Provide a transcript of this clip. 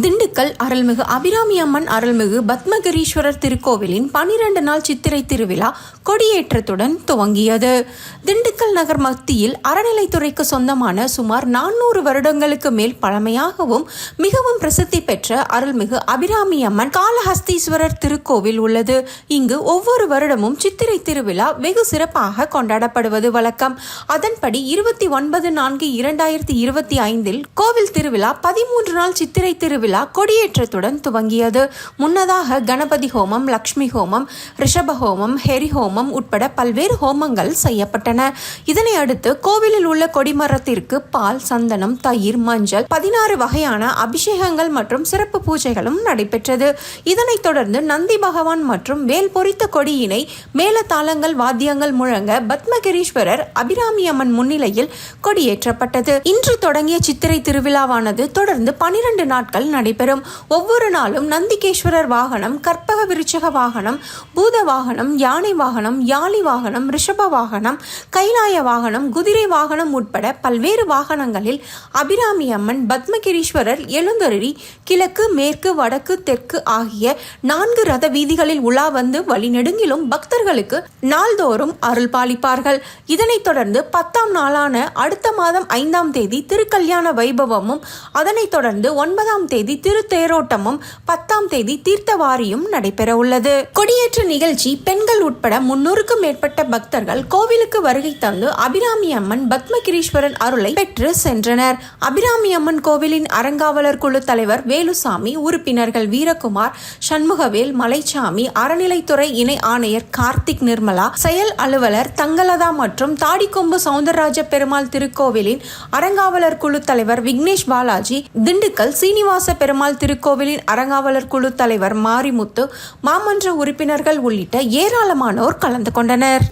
திண்டுக்கல் அருள்மிகு அபிராமி அம்மன் அருள்மிகு பத்மகிரீஸ்வரர் திருக்கோவிலின் பனிரெண்டு நாள் சித்திரை திருவிழா கொடியேற்றத்துடன் துவங்கியது. திண்டுக்கல் நகர் மத்தியில் அறநிலைத்துறைக்கு சொந்தமான சுமார் நானூறு வருடங்களுக்கு மேல் பழமையாகவும் மிகவும் பிரசித்தி பெற்ற அருள்மிகு அபிராமி அம்மன் காளஹஸ்தீஸ்வரர் திருக்கோவில் உள்ளது. இங்கு ஒவ்வொரு வருடமும் சித்திரை திருவிழா வெகு சிறப்பாக கொண்டாடப்படுவது வழக்கம். அதன்படி இருபத்தி ஒன்பது நான்கு இரண்டாயிரத்தி இருபத்தி ஐந்தில் கோவில் திருவிழா பதிமூன்று நாள் சித்திரை திருவிழா கொடியேற்றத்துடன் துவங்கியது. முன்னதாக கணபதி ஹோமம் லக்ஷ்மி ஹோமம் ரிஷப ஹோமம் ஹெரி ஹோமம் உட்பட பல்வேறு ஹோமங்கள் செய்யப்பட்டன. இதனை அடுத்து கோவிலில் உள்ள கொடிமரத்திற்கு பால் சந்தனம் தயிர் மஞ்சள் பதினாறு வகையான அபிஷேகங்கள் மற்றும் சிறப்பு பூஜைகளும் நடைபெற்றது. இதனைத் தொடர்ந்து நந்தி பகவான் மற்றும் வேல் பொறித்த கொடியினை மேளதாளங்கள் வாத்தியங்கள் முழங்க பத்மகிரீஸ்வரர் அபிராமி அம்மன் முன்னிலையில் கொடியேற்றப்பட்டது. இன்று தொடங்கிய சித்திரை திருவிழாவானது தொடர்ந்து பனிரெண்டு நாட்கள் நடைபெறும். ஒவ்வொரு நாளும் நந்திகேஸ்வரர் வாகனம் கற்பக விருச்சக வாகனம் பூத வாகனம் யானை வாகனம் யாளி வாகனம் ரிஷப வாகனம் கைலாய வாகனம் குதிரை வாகனம் உட்பட பல்வேறு வாகனங்களில் அபிராமி அம்மன் பத்மகிரீஸ்வரர் எழுந்தருளி கிழக்கு மேற்கு வடக்கு தெற்கு ஆகிய நான்கு ரத வீதிகளில் உலா வந்து வழிநெடுங்கிலும் பக்தர்களுக்கு நாள்தோறும் அருள் பாலிப்பார்கள். இதனைத் தொடர்ந்து பத்தாம் நாளான அடுத்த மாதம் ஐந்தாம் தேதி திருக்கல்யாண வைபவமும் அதனைத் தொடர்ந்து ஒன்பதாம் தேதி தேதி திருத்தேரோட்டமும் பத்தாம் தேதி தீர்த்தவாரியும் நடைபெற உள்ளது கொடியேற்ற நிகழ்ச்சி பெண்கள் உட்பட முன்னூறுக்கும் மேற்பட்ட பக்தர்கள் கோவிலுக்கு வருகை தந்து அபிராமி அம்மன் பத்மகிரீஸ்வரன் அருளை பெற்று சென்றனர். அபிராமி அம்மன் கோவிலின் அறங்காவலர் குழு தலைவர் வேலுசாமி உறுப்பினர்கள் வீரகுமார் சண்முகவேல் மலைச்சாமி அறநிலைத்துறை இணை ஆணையர் கார்த்திக் நிர்மலா செயல் அலுவலர் தங்கலதா மற்றும் தாடிக்கொம்பு சவுந்தரராஜ பெருமாள் திருக்கோவிலின் அறங்காவலர் குழு தலைவர் விக்னேஷ் பாலாஜி திண்டுக்கல் சீனிவாச பெருமாள் திருக்கோவிலின் அறங்காவலர் குழு தலைவர் மாரிமுத்து மாமன்ற உறுப்பினர்கள் உள்ளிட்ட ஏராளமானோர் கலந்து கொண்டனர்.